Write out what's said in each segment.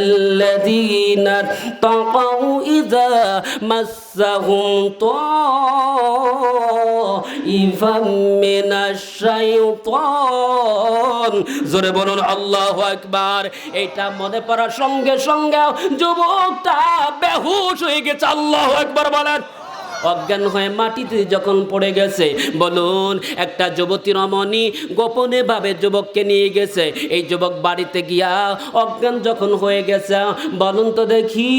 الذين اتقوا إذا مسهم طائفا من الشيطان জোরে বলুন আল্লাহ আকবার এটা মনে পড়ার সঙ্গে সঙ্গে যুবকটা বেহুশ হয়ে গেছে আল্লাহ আকবার বলেন অজ্ঞান হয়ে মাটিতে যখন পড়ে গেছে, বলুন, একটা যুবতী রমণী গোপনে ভাবে যুবককে নিয়ে গেছে। এই যুবক বাড়িতে গিয়া অজ্ঞান যখন হয়ে গেছে, বলুন তো দেখি,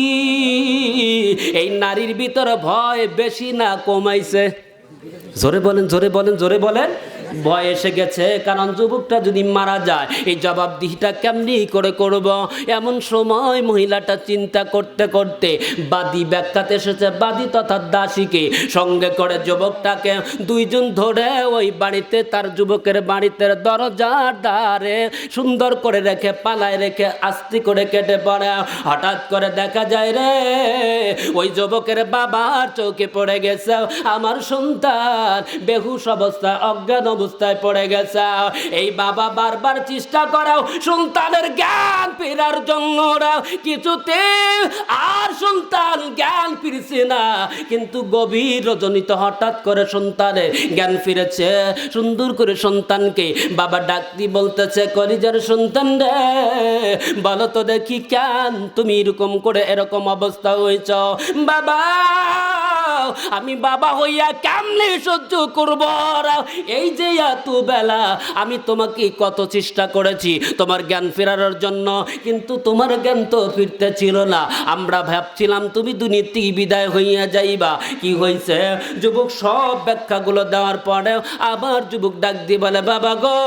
এই নারীর ভিতরে ভয় বেশি না কমাইছে? জোরে বলেন জোরে বলেন জোরে বলেন। ভয় এসে গেছে, কারণ যুবকটা যদি মারা যায়, এই জবাবদিহিটা কেমনি করে করব? এমন সময় মহিলাটা চিন্তা করতে করতে বাদী ব্যাখ্যাতে এসেছে, বাদী তথা দাসীকে সঙ্গে করে যুবকটাকে দুইজন ধরে ওই বাড়িতে, তার যুবকের বাড়িতে দরজার দ্বারে সুন্দর করে রেখে, পালায় রেখে আস্তি করে কেটে পড়ে। হঠাৎ করে দেখা যায় রে, ওই যুবকের বাবার চৌকে পড়ে গেছে। আমার সন্তান বেহুশ অবস্থা অজ্ঞান অবস্থায় পড়ে গেছে। এই বাবা বারবার চেষ্টা করাও সন্তানের জ্ঞান ফেরার জন্য কিছুতে আর সন্তান জ্ঞান ফিরছে না। কিন্তু গভীর রজনীতে হঠাৎ করে সন্তানের জ্ঞান ফিরেছে। সুন্দর করে সন্তানকে বাবা ডাকতি বলতেছে, কলিজার সন্তান রে, বলো তো দেখি কেন তুমি এরকম করে এরকম অবস্থা হয়েছ? বাবা! আমি বাবা হইয়া কেমনে সহ্য করব এই যে এত বেলা, আমি তোমাকে কত চেষ্টা করেছি তোমার জ্ঞান ফেরানোর জন্য, কিন্তু তোমার জ্ঞান তো ফিরতে ছিল না। আমরা ভাবছিলাম, তুমি থেকে বিদায় হইয়া যাইবা। কি হয়েছে যুবক সব ব্যাখ্যাগুলো দেওয়ার পরে আবার যুবক ডাক দিয়ে বলে, বাবা গো,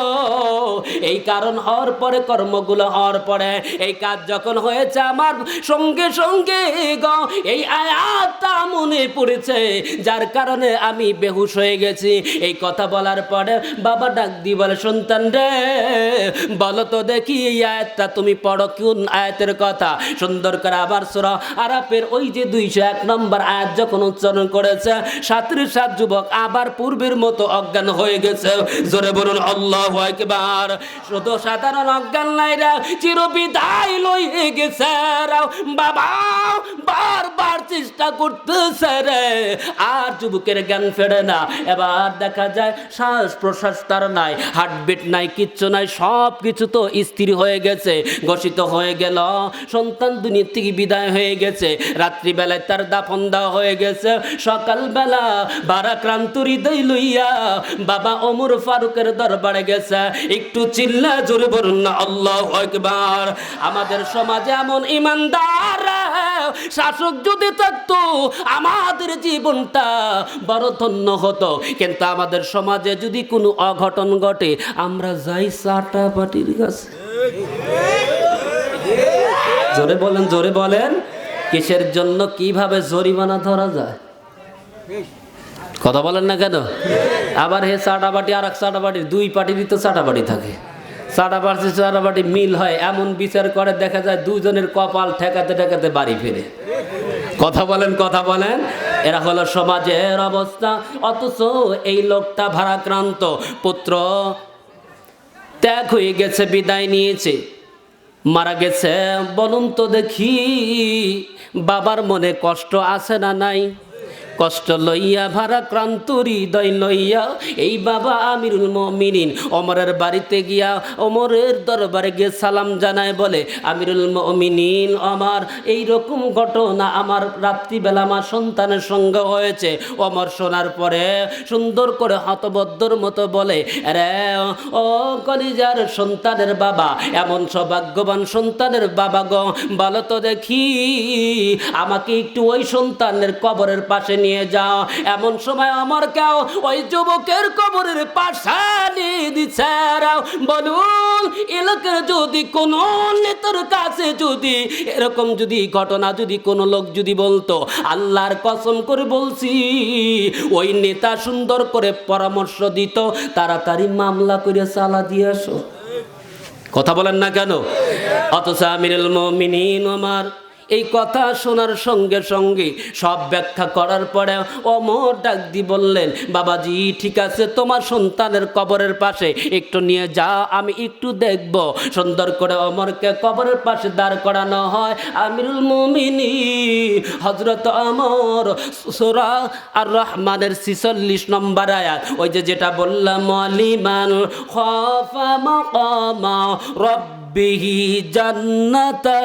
এই কারণ হওয়ার পরে, কর্মগুলো হওয়ার পরে, এই কাজ যখন হয়েছে আমার সঙ্গে সঙ্গে গো, এই আয়াতটা মনে পড়েছে যার কারণে আমি বেহুশ হয়ে গেছি। এই কথা বলার পরে বাবা ডাক দিয়ে বলে, সন্তান রে, বলো তো দেখি এই আয়াতটা তুমি পড়ো কোন আয়াতের কথা? সুন্দর করে আবার সুরা আরাপের ওই যে দুইশো এক নম্বর আয়াত যখন উচ্চারণ করেছে, সাতরি সাত যুবক আবার পূর্বের মতো অজ্ঞান হয়ে গেছে। জোরে বলুন, আল্লাহ একবার শুধু সাধারণ অজ্ঞান নাইরা চির বিদায় লইয়ে গেছে। বাবা বারবার চেষ্টা করতেছে রে আর যুবকের জ্ঞান ফেরে না। এবার দেখা যায় শ্বাস প্রশ্বাস তার নাই, হার্টবিট নাই, কিচ্ছু নাই সব কিছু তো স্থির হয়ে গেছে, ঘোষিত হয়ে গেল। সন্তান দুনিয়ার থেকে বিদায় হয়ে গেছে। রাত্রিবেলায় তার দাফন দেওয়া হয়ে গেছে। সকালবেলা বারাক্রান্ত হৃদয় লইয়া বাবা ওমর ফারুকের দরবারে গেছে। একটু চিল্লা, জোরে বলুন না, আল্লাহ একবার আমাদের সমাজে এমন ইমানদার, শাসক যদি থাকতো, আমাদের জীবনটা বড় ধন্য হতো। কিন্তু আমাদের সমাজে যদি কোনো অঘটন ঘটে, আমরা যাই চাটা পাটির কাছে। জোরে বলেন জোরে বলেন, কিসের জন্য, কীভাবে জরিমানা ধরা যায়? কথা বলেন না কেন? আবার হে চাটাবাটি আর এক চাটাবাটি দুই পাটিরই তো চাটাবাটি থাকে। চাটাবাটি চাটাবাটি মিল হয়, এমন বিচার করে, দেখা যায় দুজনের কপাল ঠেকাতে ঠেকাতে বাড়ি ফিরে। কথা বলেন কথা বলেন। এরা হলো সমাজের অবস্থা, অথচ এই লোকটা ভারাক্রান্ত। পুত্র ত্যাগ হয়ে গেছে, বিদায় নিয়েছে। মারা গেছে, বলুন তো দেখি, বাবার মনে কষ্ট আছে না নাই? কষ্ট লইয়া ভারাক্রান্ত হৃদয় লইয়া, এই বাবা আমিরুল মমিনিন, অমরের বাড়িতে গিয়া অমরের দরবারে গিয়ে সালাম জানায় বলে, আমিরুল মমিনিন, আমার এই রকম ঘটনা আমার রাত্রিবেলা আমার সন্তানের সঙ্গে হয়েছে। অমর শোনার পরে সুন্দর করে হতবদ্ধর মতো বলে রে ও কলিজার সন্তানের বাবা, এমন সৌভাগ্যবান সন্তানের বাবা গো বলো তো দেখি, আমাকে একটু ওই সন্তানের কবরের পাশে নিয়ে যাও। এমন সময় আমার কেউ ওই যুবকের কবরের পাশে নিয়ে দিচ্ছে বলুন, এলাকার যদি কোনো নেতার কাছে যদি এরকম যদি ঘটনা যদি কোনো লোক যদি বলতো, আল্লাহর কসম করে বলছি, ওই নেতা সুন্দর করে পরামর্শ দিত, তাড়াতাড়ি মামলা করে চালা দিয়ে আসো। কথা বলেন না কেন? অথচ আমিরুল মমিনিন আমার এই কথা শোনার সঙ্গে সঙ্গে সব ব্যাখ্যা করার পরে অমর ডাক দি বললেন, বাবাজি, ঠিক আছে, তোমার সন্তানের কবরের পাশে একটু নিয়ে যা, আমি একটু দেখব। সুন্দর করে অমরকে কবরের পাশে দাঁড় করানো হয়। আমিরুল মুমিনী হজরত অমর, সোরা আর রহমানের ছিচল্লিশ নম্বর আয়াত, ওই যে যেটা বললাম অলিমান খফা মাকামা রব্বিহি জান্নাতান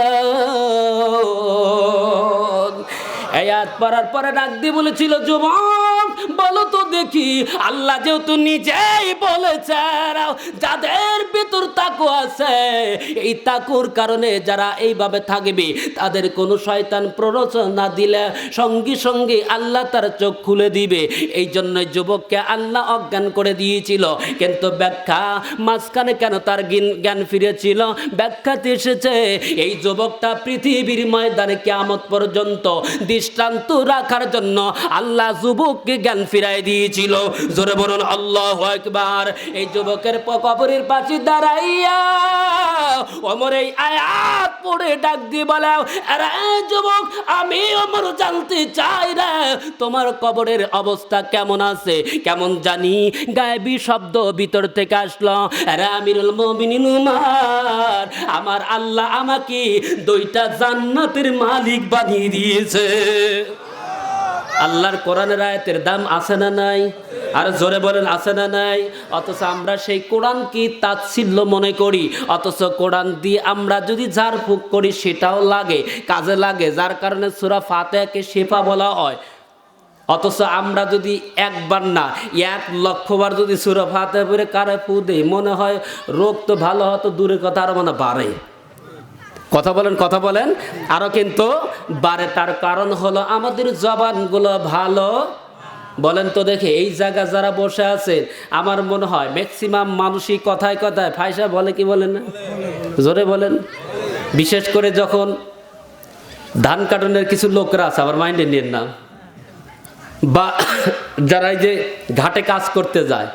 আয়াত পড়ার পরে ডাক দিয়ে বলেছিল যুবক বলো তো দেখি, আল্লাহ যেহেতু নিজেই বলেছেন যাদের ভিতর তাকু আছে, এই তাকুর কারণে যারা এইভাবে থাকবে, তাদের কোনো শয়তান প্ররোচনা দিলে সঙ্গে সঙ্গে আল্লাহ তার চোখ খুলে দিবে। এই জন্য যুবককে আল্লাহ অজ্ঞান করে দিয়েছিল। কিন্তু ব্যাখ্যা মাঝখানে কেন তার জ্ঞান- ফিরেছিল? ব্যাখ্যাতে এসেছে, এই যুবকটা পৃথিবীর ময়দানে কেয়ামত পর্যন্ত দৃষ্টান্ত রাখার জন্য আল্লাহ যুবককে জ্ঞান ফিরাই দিয়েছিল। জোরে বলুন, আল্লাহ একবার এই যুবকের কবরের পাশে দাঁড়াইয়া অমর এই আয়াত পড়ে ডাক দিয়ে বলে, আরে যুবক, আমি অমর জানতে চাই রে, তোমার কবরের অবস্থা কেমন আছে? কেমন জানি? গায়েবী শব্দ ভিতর থেকে আসলো, আরে আমিরুল মুমিনিন উমার, আমার আল্লাহ আমাকে দুইটা জান্নাতের মালিক বানিয়ে দিয়েছে। আল্লাহর কোরআনের আয়াতের দাম আছে না নাই? আর জোরে বলেন, আছে না নাই? অথচ আমরা সেই কোরআন কি তাচ্ছিল্য মনে করি? অথচ কোরআন দিয়ে আমরা যদি যার ঝাড়ফুঁক করি সেটাও লাগে, কাজে লাগে, যার কারণে সুরা ফাতেহাকে শেফা বলা হয়। অথচ আমরা যদি একবার না, এক লক্ষবার যদি সুরা ফাতে পরে কারে ফু দেই, মনে হয় রোগ তো ভালো হতো, দূরের কথা আরও মানে বাড়ে। কথা বলেন কথা বলেন। আরও কিন্তু বারে, তার কারণ হলো আমাদের জবানগুলো ভালো। বলেন তো দেখে, এই জায়গা যারা বসে আছেন আমার মনে হয় ম্যাক্সিমাম মানুষই কথায় কথায় ফাইসা বলে কি বলেন না? জোরে বলেন। বিশেষ করে যখন ধান কাটনের কিছু লোকরা আছে, আমার মাইন্ডে নিন না। বা যারা এই যে ঘাটে কাজ করতে যায়,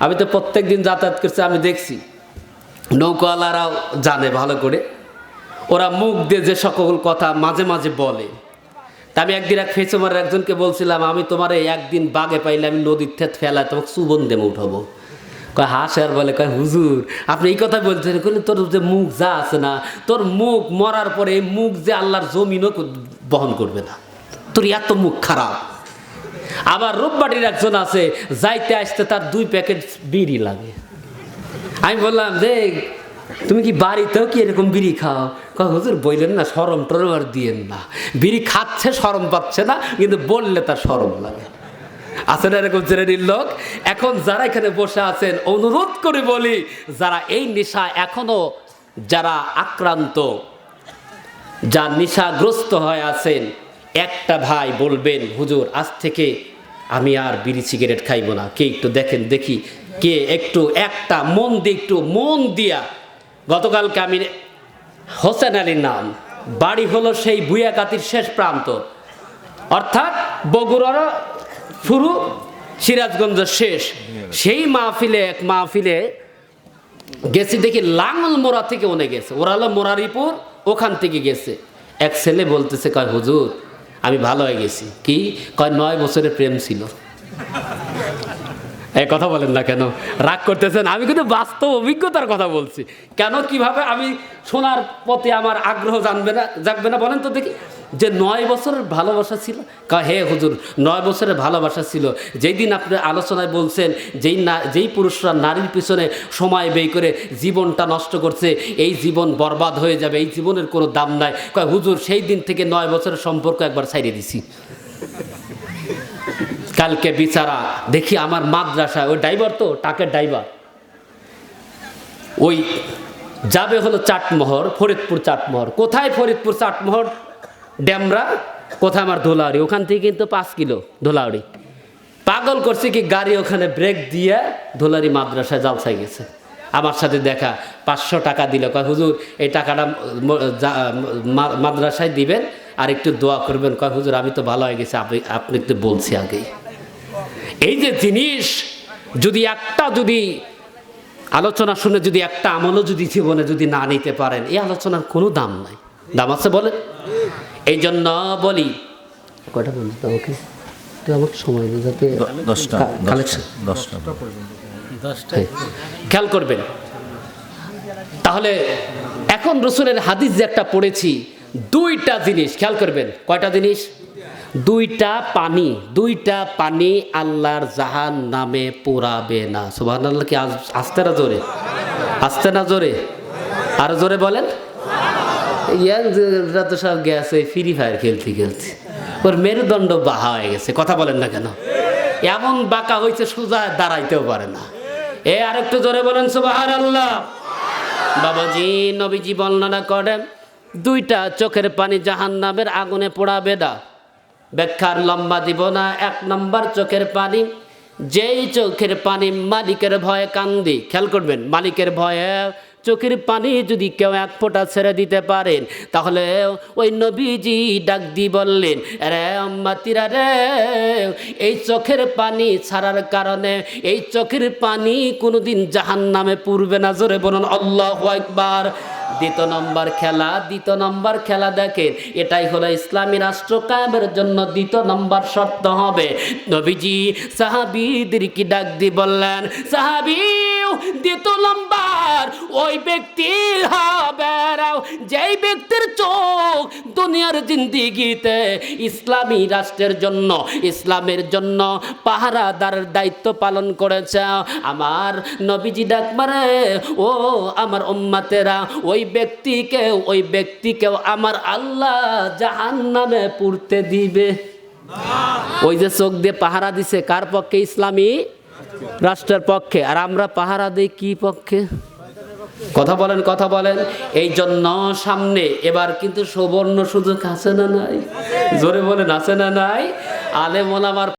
আমি তো প্রত্যেক দিন যাতায়াত করছি, আমি দেখছি। নৌকাওয়ালারাও জানে ভালো করে। ওরা মুখ দিয়ে যে সকল কথা মাঝে মাঝে বলে। তা আমি একদিন এক ফেসুমার একজনকে বলছিলাম, আমি তোমার এই একদিন বাগে পাইলে আমি নদীর থেত ফেলায় তোমাকে সুবন দেমে উঠাবো। কয়, হাস? আর বলে, কয়, হুজুর, আপনি এই কথা বলছেন কইলে তোর যে মুখ যা আছে না, তোর মুখ মরার পরে এই মুখ যে আল্লাহর জমিনও বহন করবে না। তোর এত মুখ খারাপ। আবার রূপবাটির একজন আছে, যাইতে আসতে তার দুই প্যাকেট বিড়ি লাগে। আমি বললাম যে তুমি কি বাড়িতেও কি এরকম বিড়ি খাও? কয়, হুজুর বললেন না, সরম টরম আর দিয়েন না। বিড়ি খাচ্ছে, সরম পাচ্ছে না, কিন্তু বললে তার সরম লাগে। আছে না এরকম শ্রেণির লোক? এখন যারা এখানে বসে আছেন, অনুরোধ করে বলি, যারা এই নেশা এখনও যারা আক্রান্ত যা নেশাগ্রস্ত হয়ে আছেন, একটা ভাই বলবেন, হুজুর, আজ থেকে আমি আর বিড়ি সিগারেট খাইব না। কে একটু দেখেন দেখি, কে একটু একটা মন দিয়ে, একটু মন দিয়া গতকালকে আমি হোসেন আলীর নাম। বাড়ি হলো সেই বুয়াকাতির শেষ প্রান্ত। অর্থাৎ বগুড়ার শুরু সিরাজগঞ্জ শেষ। সেই মাহফিলে, এক মাহফিলে গেছি দেখি লাঙল মোড়া থেকে উনি গেছে। ওরা হলো মোরারিপুর, ওখান থেকে গেছে। এক ছেলে বলতেছে, কয়, হুজুর, আমি ভালো হয়ে গেছি। কি? কয়, নয় বছরের প্রেম ছিল। এই কথা বলেন না কেন? রাগ করতেছেন? আমি কিন্তু বাস্তব অভিজ্ঞতার কথা বলছি। কেন, কীভাবে? আমি শোনার প্রতি আমার আগ্রহ জানবে না, জাগবে না বলেন তো দেখি। যে নয় বছরের ভালোবাসা ছিল হে হুজুর, নয় বছরের ভালোবাসা ছিল। যেই দিন আপনি আলোচনায় বলছেন যেই না, যেই পুরুষরা নারীর পিছনে সময় ব্যয় করে জীবনটা নষ্ট করছে, এই জীবন বরবাদ হয়ে যাবে, এই জীবনের কোনো দাম নাই। কয়, হুজুর, সেই দিন থেকে নয় বছরের সম্পর্ক একবার ছাইড়ে দিছি। কালকে বিচারা, দেখি আমার মাদ্রাসায়, ওই ড্রাইভার তো টাকের ড্রাইভার ওই যাবে হলো চাটমোহর, ফরিদপুর চাটমোহর। কোথায় ফরিদপুর চাটমোহর? ড্যামরা কোথায় আমার ধোলাউড়ি? ওখান থেকে কিন্তু পাঁচ কিলো ধোলাউড়ি। পাগল করছে কি গাড়ি ওখানে ব্রেক দিয়ে ধোলারি মাদ্রাসায় জালসায় গেছে। আমার সাথে দেখা, পাঁচশো টাকা দিল। কয়, হুজুর, এই টাকাটা মাদ্রাসায় দিবেন আর একটু দোয়া করবেন। কয়, হুজুর, আমি তো ভালো হয়ে গেছি, আপনি আপনি একটু বলছি আগেই। এই যে জিনিস যদি একটা যদি আলোচনা শুনে যদি একটা আমলও যদি জীবনে যদি না নিতে পারেন এই আলোচনার কোনো দাম নাই। দাম আছে বলে? এই জন্য বলি কয়টা বন্ধু তোমাকে তো আমাকে সময় দিই যাতে দশটা কালেকশন দশটা খেয়াল করবেন। তাহলে এখন রসুলের হাদিস যে একটা পড়েছি দুইটা জিনিস খেয়াল করবেন কয়টা জিনিস? দুইটা পানি দুইটা পানি আল্লাহর জাহান নামে পোড়াবে না। সুবাহ আল্লাহ কি আস- আসতে না জোরে? আসতে না জোরে? আরও জোরে বলেন। তো সব গেছে ফ্রি ফায়ার খেলতে খেলতে। ওর মেরুদণ্ড বাহা হয়ে গেছে, কথা বলেন না কেন? এমন বাঁকা হয়েছে, সোজা দাঁড়াইতেও পারে না। এ, আরেকটু জোরে বলেন সুবাহার আল্লাহ বাবাজি, নবীজি বর্ণনা করেন, দুইটা চোখের পানি জাহান নামের আগুনে পোড়াবে না। ব্যাখ্যার লম্বা দিব না, এক নম্বর চোখের পানি। যেই চোখের পানি মালিকের ভয়ে কান্দি, খেয়াল করবেন, মালিকের ভয়ে চোখের পানি যদি কেউ এক ফোঁটা ছেড়ে দিতে পারেন, তাহলে ওই নবীজি ডাক দি বললেন রে আম্মাতিরা রে, এই চোখের পানি ছাড়ার কারণে, এই চোখের পানি কোনোদিন জাহান নামে পূর্বে না। জোরে বলুন, আল্লাহ একবার দ্বিতীয় নম্বর খেলা, দ্বিতীয় নম্বর খেলা দেখেন। এটাই হলো ইসলামী রাষ্ট্র কায়েমের জন্য দ্বিতীয় নম্বর শর্ত হবে। নবীজি সাহাবিদের কি ডাক দি বললেন সাহাবি দ্বিতীয় নম্বর ওই ব্যক্তি হবে যেই ব্যক্তির চোখ দুনিয়ার জিন্দিগিতে ইসলামী রাষ্ট্রের জন্য, ইসলামের জন্য পাহারাদারের দায়িত্ব পালন করেছে। আমার নবীজি ডাক মারে, ও আমার উম্মাতেরা, ওই ব্যক্তিকে ওই ব্যক্তিকেও আমার আল্লাহ জাহান নামে পুড়তে দিবে। ওই যে চোখ দিয়ে পাহারা দিছে, কার পক্ষে? ইসলামী রাষ্ট্রের পক্ষে। আর আমরা পাহারা দিই কি পক্ষে? কথা বলেন কথা বলেন। এই জন্য সামনে এবার কিন্তু সুবর্ণ সুযোগ আছে না নাই? জোরে বলেন, আছে না নাই? আলে ওলামার